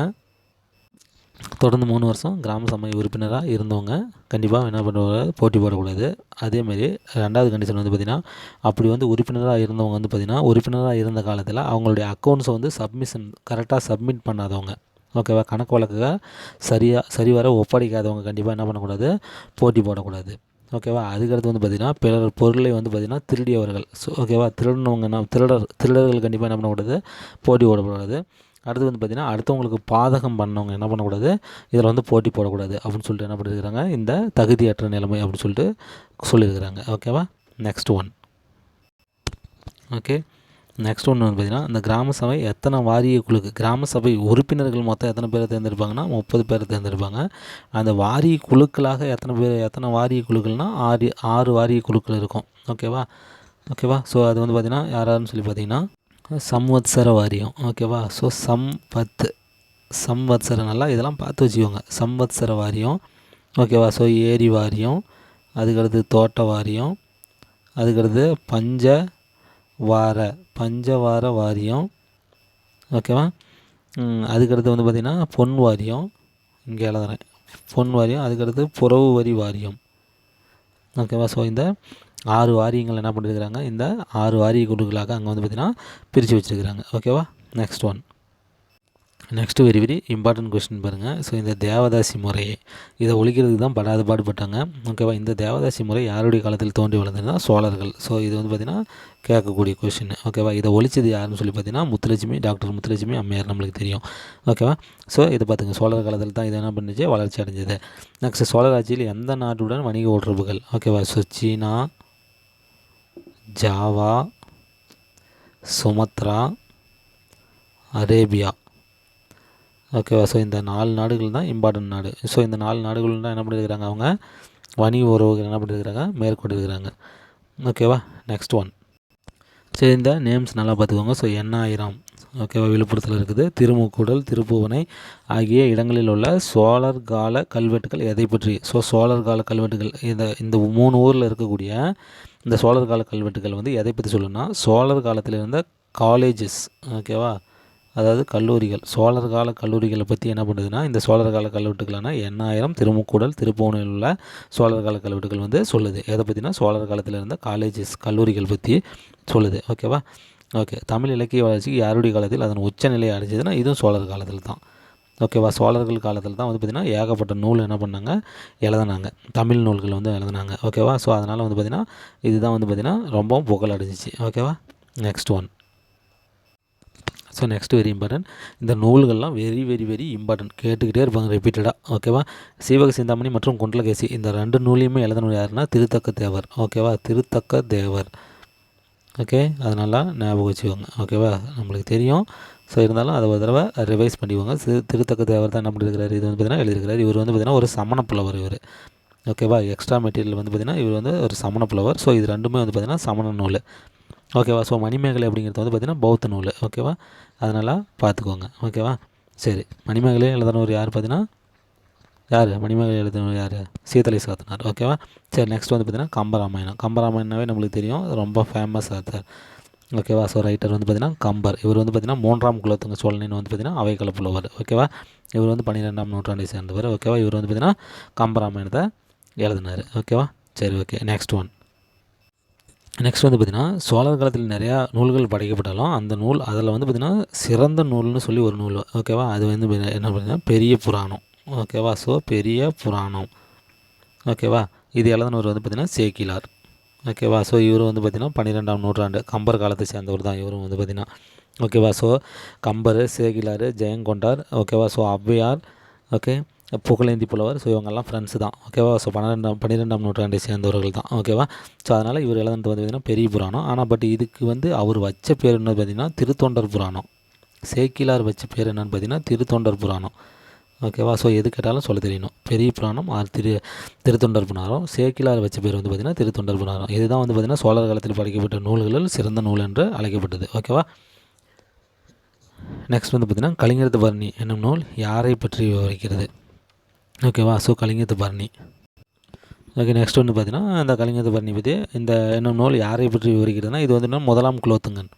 தொடர்ந்து மூணு வருஷம் கிராம சபை உறுப்பினராக இருந்தவங்க கண்டிப்பாக என்ன பண்ணக்கூடாது போட்டி போடக்கூடாது. அதேமாரி ரெண்டாவது கண்டிஷன் வந்து பார்த்திங்கன்னா அப்படி வந்து உறுப்பினராக இருந்தவங்க வந்து பார்த்திங்கன்னா உறுப்பினராக இருந்த காலத்தில் அவங்களுடைய அக்கௌண்ட்ஸை வந்து சப்மிஷன் கரெக்டாக சப்மிட் பண்ணாதவங்க. ஓகேவா கணக்கு வழக்குக சரியாக சரிவர ஒப்படைக்காதவங்க கண்டிப்பாக என்ன பண்ணக்கூடாது? போட்டி போடக்கூடாது. ஓகேவா அதுக்கடுத்து வந்து பார்த்திங்கன்னா பிறர் பொருளை வந்து பார்த்திங்கன்னா திருடியவர்கள். ஸோ ஓகேவா திருடினவங்க என்ன திருடர் திருடர்கள் கண்டிப்பாக என்ன பண்ணக்கூடாது? போட்டி போடக்கூடாது. அடுத்து வந்து பார்த்திங்கன்னா அடுத்தவங்களுக்கு பாதகம் பண்ணவங்க என்ன பண்ணக்கூடாது? இதில் வந்து போட்டி போடக்கூடாது அப்படின்னு சொல்லிட்டு என்ன பண்ணியிருக்கிறாங்க? இந்த தகுதியற்ற நிலைமை அப்படின்னு சொல்லிட்டு சொல்லியிருக்கிறாங்க. ஓகேவா நெக்ஸ்ட் ஒன் ஓகே நெக்ஸ்ட் ஒன்று வந்து பார்த்திங்கன்னா இந்த கிராம சபை எத்தனை வாரிய குழுக்கு கிராம சபை உறுப்பினர்கள் மொத்தம் எத்தனை பேரை தேர்ந்தெடுப்பாங்கன்னா முப்பது பேரை தேர்ந்தெடுப்பாங்க. அந்த வாரிய குழுக்களாக எத்தனை பேர் எத்தனை வாரிய குழுக்கள்னால் ஆறு ஆறு வாரிய குழுக்கள் இருக்கும். ஓகேவா ஓகேவா ஸோ அது வந்து பார்த்திங்கன்னா யாராருன்னு சொல்லி பார்த்தீங்கன்னா சம்வத்சர வாரியம் ஓகேவா? ஸோ சம்பத்து சம்வத்சர நல்லா இதெல்லாம் பார்த்து வச்சுக்கோங்க. சம்வத்சர வாரியம் ஓகேவா? ஸோ ஏரி வாரியம் அதுக்கடுத்து தோட்ட வாரியம் அதுக்கடுத்து பஞ்ச வார பஞ்சவார வாரியம் ஓகேவா? அதுக்கடுத்து வந்து பார்த்திங்கன்னா பொன் வாரியம் இங்கே எழுதுறேன். பொன் வாரியம் அதுக்கடுத்து புறவு வரி வாரியம் ஓகேவா? ஸோ இந்த ஆறு வாரியங்கள் என்ன பண்ணியிருக்கிறாங்க இந்த ஆறு வாரிய குழுக்களாக அங்கே வந்து பார்த்திங்கன்னா பிரித்து வச்சுருக்கிறாங்க. ஓகேவா next one next very very important question பாருங்கள் ஸோ இந்த தேவதாசி முறை இதை ஒழிக்கிறதுக்கு தான் படாத பாடுபட்டாங்க. ஓகேவா இந்த தேவதாசி முறை யாருடைய காலத்தில் தோன்றி வளர்ந்ததுன்னா சோழர்கள். ஸோ இது வந்து பார்த்திங்கன்னா கேட்கக்கூடிய கொஷின் ஓகேவா இதை ஒழிச்சது யாருன்னு சொல்லி பார்த்தீங்கன்னா முத்துலட்சுமி டாக்டர் முத்துலட்சுமி அம்மையார் நம்மளுக்கு தெரியும். ஓகேவா ஸோ இதை பார்த்துங்க சோழர் காலத்தில் தான் இது என்ன பண்ணுச்சு? வளர்ச்சி அடைஞ்சது. நெக்ஸ்ட் சோழர் ஆட்சியில் எந்த நாட்டுடன் வணிக உறவுகள் ஓகேவா so China Java Sumatra Arabia. ஓகேவா ஸோ இந்த நாலு நாடுகள் தான் இம்பார்ட்டன்ட் நாடு. ஸோ இந்த நாலு நாடுகள் தான் என்ன பண்ணியிருக்கிறாங்க அவங்க? வணிக உறவுகள் என்ன பண்ணியிருக்கிறாங்க மேற்கொண்டிருக்கிறாங்க. ஓகேவா நெக்ஸ்ட் ஒன் சரி இந்த நேம்ஸ் நல்லா பார்த்துக்கோங்க. ஸோ எண்ணாயிரம் ஓகேவா விழுப்புரத்தில் இருக்குது. திருமுக்கூடல் திருப்புவனை ஆகிய இடங்களில் உள்ள சோழர் கால கல்வெட்டுகள் எதை பற்றி? ஸோ சோழர் கால கல்வெட்டுகள் இந்த இந்த மூணு ஊரில் இருக்கக்கூடிய இந்த சோழர் கால கல்வெட்டுகள் வந்து எதை பற்றி சொல்லுன்னா சோழர் காலத்தில் இருந்த காலேஜஸ் ஓகேவா அதாவது கல்லூரிகள். சோழர் கால கல்லூரிகளை பற்றி என்ன பண்ணுதுன்னா இந்த சோழர் கால கல்வெட்டுகளான எண்ணாயிரம் திருமுக்கூடல் திருப்பூனில் உள்ள சோழர் கால கல்வெட்டுகள் வந்து சொல்லுது. எதை பற்றினா சோழர் காலத்தில் இருந்த காலேஜஸ் கல்லூரிகள் பற்றி சொல்லுது. ஓகேவா ஓகே தமிழ் இலக்கிய வளர்ச்சிக்கு யாருடைய காலத்தில் அதன் உச்சநிலையை அடைஞ்சதுன்னா இதுவும் சோழர் காலத்தில் தான். ஓகேவா சோழர்கள் காலத்தில் தான் வந்து பார்த்திங்கன்னா ஏகப்பட்ட நூல் என்ன பண்ணாங்க? எழுதுனாங்க. தமிழ் நூல்கள் வந்து எழுதுனாங்க. ஓகேவா ஸோ அதனால் வந்து பார்த்திங்கன்னா இதுதான் வந்து பார்த்திங்கன்னா ரொம்பவும் புகழ் அடைஞ்சிச்சு. ஓகேவா next one so next very important இந்த நூல்கள்லாம் வெரி வெரி வெரி இம்பார்ட்டன்ட் கேட்டுக்கிட்டே இருப்பாங்க ரிப்பீட்டடாக ஓகேவா சீவக சிந்தாமணி மற்றும் குண்டலகேசி இந்த ரெண்டு நூலையுமே எழுதணும் யாருன்னா? திருத்தக்க தேவர் ஓகேவா திருத்தக்க தேவர் ஓகே அதனால ஞாபகம் வச்சுக்கோங்க. ஓகேவா நம்மளுக்கு தெரியும். ஸோ இருந்தாலும் அதை ஒரு தடவை ரிவைஸ் பண்ணிக்கோங்க. சிறு திருத்தக்க தேவர் தான் என்ன பண்ணியிருக்கிறாரு இது வந்து பார்த்தீங்கன்னா எழுதியிருக்கிறார். இவர் வந்து பார்த்திங்கன்னா ஒரு சமண புலவர் இவர். ஓகேவா எக்ஸ்ட்ரா மெட்டீரியல் வந்து பார்த்தீங்கன்னா இவர் வந்து ஒரு சமண புலவர். ஸோ இது ரெண்டுமே வந்து பார்த்தீங்கன்னா சமண நூல். ஓகேவா ஸோ மணிமேகலை அப்படிங்கிறது வந்து பார்த்திங்கன்னா பௌத்த நூல். ஓகேவா அதனால் பார்த்துக்கோங்க ஓகேவா சரி. மணிமேகலை எழுதினவர் யார் பார்த்தீங்கன்னா யார்? மணிமேகலை எழுதினவர் யார்? சீதலை சாத்தனார். ஓகேவா சரி நெக்ஸ்ட் வந்து பார்த்திங்கன்னா கம்பராமாயணம். கம்பராமாயணாவே நம்மளுக்கு தெரியும். ரொம்ப ஃபேமஸ் ஆத்தர் ஓகேவா ஸோ ரைட்டர் வந்து பார்த்திங்கன்னா கம்பர். இவர் வந்து பார்த்திங்கன்னா மூன்றாம் குலத்துங்க சோழனின் வந்து பார்த்திங்கன்னா அவை கலப்புள்ளவர் ஓகேவா இவர் வந்து பன்னிரெண்டாம் நூற்றாண்டை சேர்ந்தவர். ஓகேவா இவர் வந்து பார்த்திங்கன்னா கம்பராமாயணத்தை எழுதினார். ஓகேவா சரி ஓகே நெக்ஸ்ட் ஒன் நெக்ஸ்ட் வந்து பார்த்திங்கன்னா சோழர் காலத்தில் நிறையா நூல்கள் படைக்கப்பட்டாலும் அந்த நூல் அதில் வந்து பார்த்திங்கன்னா சிறந்த நூல்னு சொல்லி ஒரு நூல். ஓகேவா அது வந்து என்ன பார்த்தீங்கன்னா பெரிய புராணம். ஓகேவா ஸோ பெரிய புராணம். ஓகேவா இது எழுதினவர் வந்து பார்த்திங்கன்னா சேக்கிலார். ஓகேவா ஸோ இவர் வந்து பார்த்திங்கன்னா பன்னிரெண்டாம் நூற்றாண்டு கம்பர் காலத்தை சேர்ந்தவர் தான் இவரும் வந்து பார்த்திங்கன்னா ஓகேவா ஸோ கம்பர் சேகிலார் ஜெயங்கொண்டார் ஓகேவா ஸோ ஔவையார் ஓகே புகழேந்தி புலவர். ஸோ இவங்கெல்லாம் ஃப்ரெண்ட்ஸ் தான். ஓகேவா ஸோ பன்னிரெண்டாம் பன்னிரெண்டாம் நூற்றாண்டை சேர்ந்தவர்கள் தான். ஓகேவா ஸோ அதனால் இவர் எழுதுனது வந்து பார்த்திங்கன்னா பெரிய புராணம். ஆனால் பட் இதுக்கு வந்து அவர் வச்ச பேர் என்ன பார்த்திங்கன்னா திருத்தொண்டர் புராணம். சேக்கிலார் வச்ச பேர் என்னன்னு பார்த்தீங்கன்னா திருத்தொண்டர் புராணம். ஓகேவா? ஸோ எது கேட்டாலும் சொல்ல தெரியணும். பெரிய புராணம் ஆர் திரு திருத்தொண்டர் புனாரம் சேக்கிலார் வச்ச பேர் வந்து பார்த்திங்கன்னா திருத்தொண்டர் புனாரம் இதுதான் வந்து பார்த்திங்கன்னா சோழர் காலத்தில் படைக்கப்பட்ட நூல்களில் சிறந்த நூல் என்று அழைக்கப்பட்டது. ஓகேவா? நெக்ஸ்ட் வந்து பார்த்திங்கன்னா கலிங்கத்து பரணி என்னும் நூல் யாரை பற்றி விவரிக்கிறது? ஓகேவா? ஸோ கலிங்கத்து பரணி. ஓகே நெக்ஸ்ட் வந்து பார்த்தீங்கன்னா இந்த கலிங்கத்து பரணி பற்றி இந்த என்னும் நூல் யாரை பற்றி விவரிக்கிறதுனா இது வந்து என்ன முதலாம் குலோத்துங்கன்.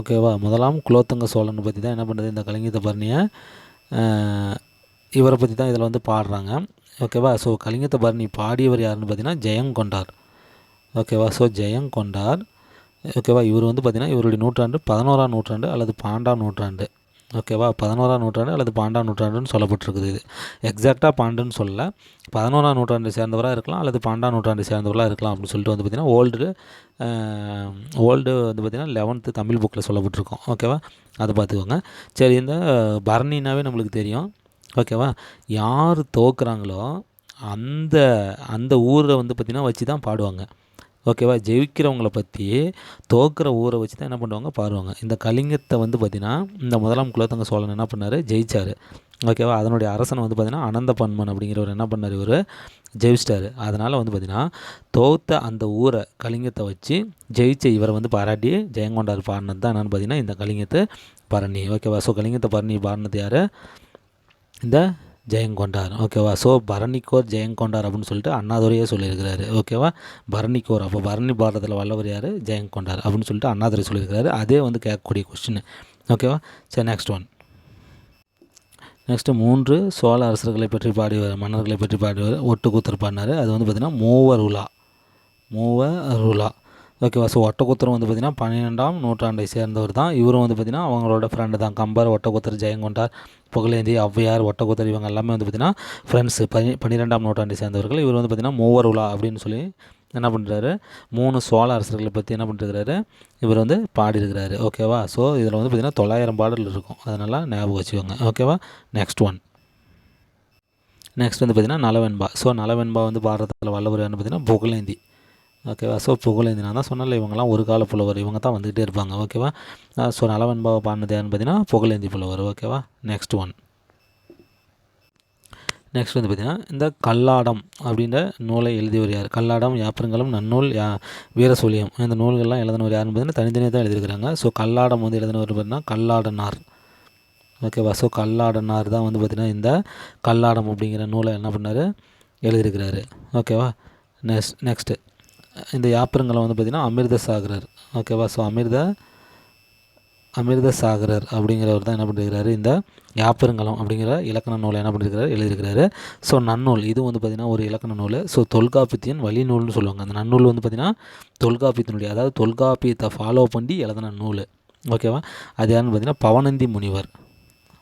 ஓகேவா? முதலாம் குலோத்துங்க சோழனை பற்றி தான் என்ன பண்ணுறது இந்த கலிங்கத்து பரணியை இவரை பற்றி தான் இதில் வந்து பாடுறாங்க. ஓகேவா ஸோ கலிங்கத்தை பரணி பாடியவர் யாருன்னு பார்த்தீங்கன்னா ஜெயங்கொண்டார் ஓகேவா ஸோ ஜெயங்கொண்டார் ஓகேவா இவர் வந்து பார்த்திங்கன்னா இவருடைய நூற்றாண்டு பதினோராம் நூற்றாண்டு அல்லது பாண்டாம் நூற்றாண்டு. ஓகேவா பதினோராம் நூற்றாண்டு அல்லது பாண்டாம் நூற்றாண்டுன்னு சொல்லப்பட்டிருக்குது இது. எக்ஸாக்டாக பாண்டுன்னு சொல்லல. பதினோராம் நூற்றாண்டு சேர்ந்தவராக இருக்கலாம் அல்லது பாண்டாம் நூற்றாண்டு சேர்ந்தவராக இருக்கலாம் அப்படின்னு சொல்லிட்டு வந்து பார்த்திங்கன்னா ஓல்டு ஓல்டு வந்து பார்த்திங்கன்னா லெவன்த்து தமிழ் புக்கில் சொல்லப்பட்டிருக்கோம். ஓகேவா அதை பார்த்துக்கோங்க. சரி இந்த பரணினாவே நம்மளுக்கு தெரியும். ஓகேவா? யார் தோக்குறாங்களோ அந்த அந்த ஊரை வந்து பார்த்திங்கன்னா வச்சு தான் பாடுவாங்க. ஓகேவா? ஜெயிக்கிறவங்கள பற்றி தோக்குற ஊரை வச்சு தான் என்ன பண்ணுவாங்க? பாடுவாங்க. இந்த கலிங்கத்தை வந்து பார்த்திங்கன்னா இந்த முதலாம் குலத்தங்க சோழன் என்ன பண்ணார்? ஜெயிச்சார். ஓகேவா? அதனுடைய அரசன் வந்து பார்த்திங்கன்னா அனந்த பன்மன் அப்படிங்கிறவர் என்ன பண்ணார் இவர்? ஜெயிச்சிட்டார். அதனால் வந்து பார்த்திங்கன்னா தோத்த அந்த ஊரை கலிங்கத்தை வச்சு ஜெயிச்ச இவரை வந்து பாராட்டி ஜெயங்கொண்டார் பாடினது தான் என்னென்னு பார்த்தீங்கன்னா இந்த கலிங்கத்தை பரணி. ஓகேவா? ஸோ கலிங்கத்தை பரணி பாடினது யார்? இந்த ஜெயங்கொண்டார் ஓகேவா ஸோ பரணிக்கோர் ஜெயங்கொண்டார் அப்படின்னு சொல்லிட்டு அண்ணாதுரையே சொல்லியிருக்கிறாரு. ஓகேவா பரணிக்கோர். அப்போ பரணி பாரதத்தில் வல்லவர் யார்? ஜெயங்கொண்டார் அப்படின்னு சொல்லிட்டு அண்ணாதுரை சொல்லியிருக்கிறாரு. அதே வந்து கேட்கக்கூடிய கொஸ்டின் ஓகேவா சரி நெக்ஸ்ட் ஒன் நெக்ஸ்ட்டு மூன்று சோழ அரசர்களை பற்றி பாடியவர் மன்னர்களை பற்றி பாடியவர் ஒட்டுக்கூத்தர் பாடினார். அது வந்து பார்த்திங்கன்னா மூவர் உலா. மூவர் உலா. ஓகேவா? ஸோ ஒட்டக்குத்தரும் வந்து பார்த்திங்கன்னா பன்னிரெண்டாம் நூற்றாண்டை சேர்ந்தவர் தான். இவரும் வந்து பார்த்திங்கன்னா அவங்களோட ஃப்ரெண்டு தான். கம்பர் ஒட்டக்குத்தர் ஜெயங்கொண்டார் புகழேந்தி ஔவையார் ஒட்டக்குத்தர் இவங்க எல்லாமே வந்து பார்த்திங்கன்னா ஃப்ரெண்ட்ஸு பனி பன்னிரெண்டாம் நூற்றாண்டை சேர்ந்தவர்கள். இவர் வந்து பார்த்திங்கன்னா மூவர் உலா அப்படின்னு சொல்லி என்ன பண்ணுறாரு மூணு சோழ அரசர்களை பற்றி என்ன பண்ணிருக்கிறாரு இவர் வந்து பாடியிருக்கிறாரு. ஓகேவா? ஸோ இதில் வந்து பார்த்திங்கன்னா தொள்ளாயிரம் பாடல் இருக்கும். அதனால் ஞாபகம் வச்சுக்கோங்க. ஓகேவா? நெக்ஸ்ட் ஒன் நெக்ஸ்ட் வந்து பார்த்திங்கன்னா நலவெண்பா. ஸோ நலவெண்பா வந்து பாரதத்தில் வல்லவர் யாருன்னு பார்த்திங்கன்னா புகழேந்தி. ஓகேவா? ஸோ புகழேந்தினார் தான் சொன்னல இவங்கெல்லாம் ஒரு கால புலவர் இவங்க தான் வந்துக்கிட்டே இருப்பாங்க ஓகேவா? ஸோ நலவன் பாடினது யாருன்னு பார்த்தீங்கன்னா புகழேந்தி புலவர் ஓகேவா? நெக்ஸ்ட் ஒன் நெக்ஸ்ட் வந்து பார்த்திங்கன்னா இந்த கல்லாடம் அப்படின்ற நூலை எழுதியவர் யார்? கல்லாடம் யாப்பருங்கலம் நன்னூல் யா வீரசூலியம் இந்த நூல்கள்லாம் எழுதினவர் யாருன்னு பார்த்தீங்கன்னா தனித்தனியாக தான் எழுதியிருக்கிறாங்க. ஸோ கல்லாடம் வந்து எழுதினவர் பார்த்தீங்கன்னா கல்லாடனார். ஓகேவா? ஸோ கல்லாடனார் தான் வந்து பார்த்திங்கன்னா இந்த கல்லாடம் அப்படிங்கிற நூலை என்ன பண்ணார்? எழுதியிருக்கிறாரு. ஓகேவா? நெக்ஸ்ட் நெக்ஸ்ட்டு இந்த யாப்பருங்களை வந்து பார்த்திங்கன்னா அமிர்த சாகரர் ஓகேவா ஸோ அமிர்த அமிர்த சாகரர் அப்படிங்கிறவர் தான் என்ன பண்ணியிருக்கிறாரு இந்த யாப்பருங்கலம் அப்படிங்கிற இலக்கண நூலை என்ன பண்ணியிருக்கிறாரு எழுதியிருக்கிறாரு. ஸோ நன்னூல். இது வந்து பார்த்திங்கன்னா ஒரு இலக்கண நூல். ஸோ தொல்காப்பியத்தின் வழி நூல்னு சொல்லுவாங்க. அந்த நன்னூல் வந்து பார்த்திங்கன்னா தொல்காப்பியத்தினுடைய அதாவது தொல்காப்பியத்தை ஃபாலோ பண்ணி எழுதின நூல். ஓகேவா அது யாருன்னு பார்த்திங்கன்னா பவனந்தி முனிவர்.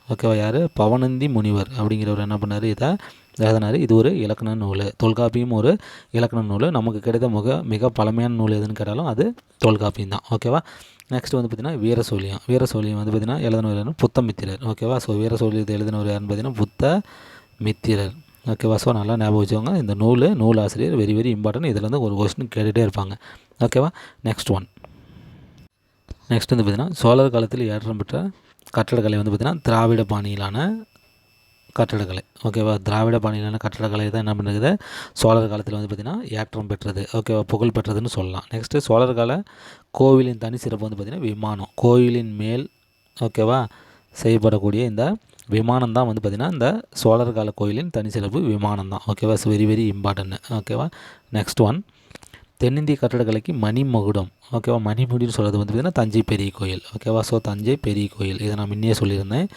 ஓகேவா யார்? பவனந்தி முனிவர் அப்படிங்கிறவர் என்ன பண்ணார்? இதை எழுதினார் இது ஒரு இலக்கண நூல். தொல்காப்பியும் ஒரு இலக்கண நூல். நமக்கு கிடைத்த மிக மிக பழமையான நூல் எதுன்னு கேட்டாலும் அது தொல்காப்பியம் தான். ஓகேவா நெக்ஸ்ட் வந்து பார்த்திங்கன்னா வீரசோழியம். வீரசோழியம் வந்து பார்த்திங்கன்னா எழுதினவர் யாருன்னு புத்தமித்திரர். ஓகேவா ஸோ வீரசோழியத்தை எழுதினவர் யாருன்னு பார்த்தீங்கன்னா புத்த மித்திரர் ஓகேவா ஸோ நல்லா ஞாபகம் வச்சுக்கோங்க. இந்த நூல் நூல் ஆசிரியர் வெரி வெரி இம்பார்ட்டன்ட் இதில் வந்து ஒரு கொஸ்டின் கேட்டுகிட்டே இருப்பாங்க. ஓகேவா நெக்ஸ்ட் ஒன் நெக்ஸ்ட் வந்து பார்த்திங்கன்னா சோழர் காலத்தில் ஏற்றம் பெற்ற கட்டடக்கலை வந்து பார்த்திங்கன்னா திராவிட பாணியிலான கட்டடக்கலை. ஓகேவா திராவிட பாணியிலான கட்டடக்கலை தான் என்ன பண்ணுறது சோழர் காலத்தில் வந்து பார்த்திங்கன்னா ஏற்றம் பெற்றது. ஓகேவா புகழ் பெற்றதுன்னு சொல்லலாம். நெக்ஸ்ட்டு சோழர் கால கோவிலின் தனி சிறப்பு வந்து பார்த்திங்கன்னா விமானம். கோவிலின் மேல் ஓகேவா செய்யப்படக்கூடிய இந்த விமானம் தான் வந்து பார்த்திங்கன்னா இந்த சோழர் கால கோயிலின் தனி சிறப்பு விமானம் தான். ஓகேவா ஸோ வெரி வெரி இம்பார்ட்டன்ட் ஓகேவா நெக்ஸ்ட் ஒன் தென்னிந்திய கட்டடக்கலைக்கு மணிமகுடம். ஓகேவா மணிமுடின்னு சொல்கிறது வந்து பார்த்திங்கன்னா தஞ்சை பெரிய கோயில். ஓகேவா ஸோ தஞ்சை பெரிய கோயில். இதை நான் முன்னே சொல்லியிருந்தேன்.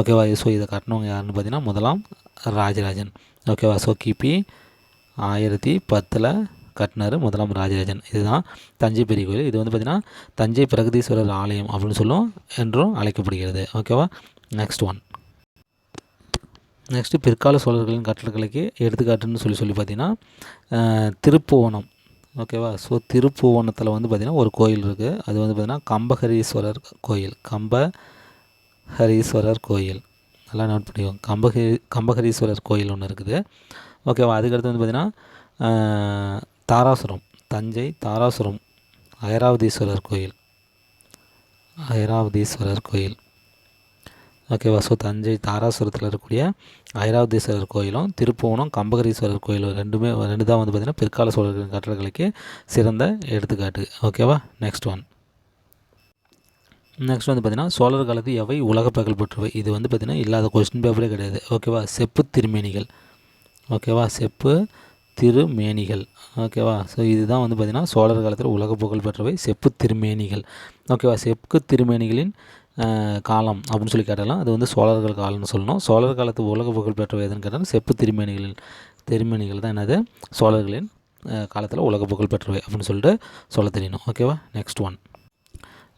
ஓகேவா? ஸோ இதை கட்டினவங்க யாருன்னு பார்த்தீங்கன்னா முதலாம் ராஜராஜன். ஓகேவா? ஸோ கிபி ஆயிரத்தி பத்தில் கட்டினார் முதலாம் ராஜராஜன். இதுதான் தஞ்சை பெரிய கோயில். இது வந்து பார்த்திங்கன்னா தஞ்சை பிரகதீஸ்வரர் ஆலயம் அப்படின்னு சொல்லும் என்றும் அழைக்கப்படுகிறது. ஓகேவா? நெக்ஸ்ட் ஒன் நெக்ஸ்ட்டு பிற்கால சோழர்களின் கட்டடக்கலைக்கு எடுத்துக்காட்டுன்னு சொல்லி சொல்லி பார்த்தீங்கன்னா திருப்புவனம். ஓகேவா? ஸோ திருப்புவனத்தில் வந்து பார்த்திங்கன்னா ஒரு கோயில் இருக்குது அது வந்து பார்த்திங்கன்னா கம்பஹரீஸ்வரர் கோயில். கம்ப கம்பஹரீஸ்வரர் கோயில். நல்லா நோட் பண்ணிக்கோங்க. கம்பஹரி கம்பஹரீஸ்வரர் கோயில் ஒன்று இருக்குது. ஓகேவா அதுக்கடுத்து வந்து பார்த்திங்கன்னா தாராசுரம். தஞ்சை தாராசுரம். ஐராவதீஸ்வரர் கோயில். ஐராவதீஸ்வரர் கோயில். ஓகேவா ஸோ தஞ்சை தாராசுரத்தில் இருக்கக்கூடிய ஐராவதீஸ்வரர் கோயிலும் திருப்புவனம் கம்பகரீஸ்வரர் கோயிலும் ரெண்டுமே ரெண்டு தான் வந்து பார்த்திங்கன்னா பிற்கால சோழர்களின் கட்டடங்களுக்கு சிறந்த எடுத்துக்காட்டு. ஓகேவா நெக்ஸ்ட் ஒன் நெக்ஸ்ட் வந்து பார்த்திங்கன்னா சோழர் காலத்து எவை உலக புகழ் பெற்றவை? இது வந்து பார்த்திங்கன்னா இல்லாத கொஸ்டின் பேப்பரே கிடையாது. ஓகேவா செப்பு திருமேனிகள். ஓகேவா செப்பு திருமேனிகள். ஓகேவா ஸோ இதுதான் வந்து பார்த்திங்கன்னா சோழர் காலத்தில் உலக புகழ் பெற்றவை செப்பு திருமேனிகள். ஓகேவா செப்பு திருமேனிகளின் காலம் அப்படின்னு சொல்லி கேட்டாலும் அது வந்து சோழர்கள் காலம்னு சொல்லணும். சோழர் காலத்து உலக புகழ் பெற்றவை எதுன்னு கேட்டாலும் செப்பு திருமேனிகளின் திருமேனிகள் தான் என்னது? சோழர்களின் காலத்தில் உலக புகழ் பெற்றவை அப்படின்னு சொல்லிட்டு சொல்ல தெரியணும். ஓகேவா நெக்ஸ்ட் ஒன்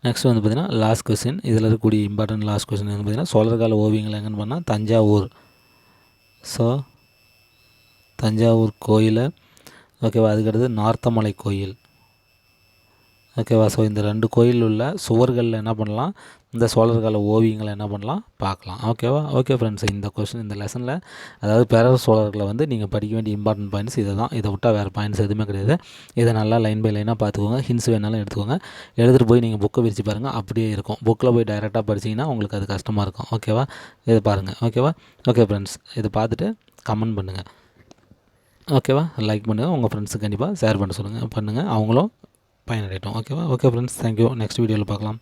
நெக்ஸ்ட் வந்து பார்த்திங்கன்னா லாஸ்ட் கொஸ்டின் இதில் இருக்கக்கூடிய இம்பார்ட்டன்ட் லாஸ்ட் கொஸ்டின் வந்து பார்த்திங்கன்னா சோழர் கால ஓவியங்கள் எங்கன்னு பண்ணால் தஞ்சாவூர். ஸோ தஞ்சாவூர் கோயில். ஓகேவா அதுக்கடுத்து நார்த்தமலை கோயில். ஓகேவா ஸோ இந்த ரெண்டு கோயில் உள்ள சுவர்களில் என்ன பண்ணலாம்? இந்த சோழர் கால ஓவியங்களை என்ன பண்ணலாம்? பார்க்கலாம். ஓகேவா ஓகே ஃப்ரெண்ட்ஸ் இந்த கொஸ்டின் இந்த லெசனில் அதாவது பேரர் சோழர்களை வந்து நீங்கள் படிக்க வேண்டிய இம்பார்ட்டன்ட் பாயிண்ட்ஸ் இதை தான் இதை விட்டால் வேறு பாயிண்ட்ஸ் எதுவுமே கிடையாது. இதை நல்லா லைன் பை லைனாக பார்த்துக்கோங்க. ஹின்ஸ் வேணாலும் எடுத்துக்கோங்க. எடுத்துகிட்டு போய் நீங்கள் புக்கை விரிச்சு பாருங்கள் அப்படியே இருக்கும். புக்கில் போய் டைரெக்டாக படிச்சிங்கன்னா உங்களுக்கு அது கஷ்டமாக இருக்கும். ஓகேவா இதை பாருங்கள் ஓகேவா ஓகே ஃப்ரெண்ட்ஸ் இதை பார்த்துட்டு கமெண்ட் பண்ணுங்கள் ஓகேவா லைக் பண்ணுங்கள் உங்கள் ஃப்ரெண்ட்ஸுக்கு கண்டிப்பாக ஷேர் பண்ண சொல்லுங்கள் பண்ணுங்கள் அவங்களும் பயனடையட்டும். ஓகேவா ஓகே ஃப்ரெண்ட்ஸ் தேங்க்யூ நெக்ஸ்ட் வீடியோவில் பார்க்கலாம்.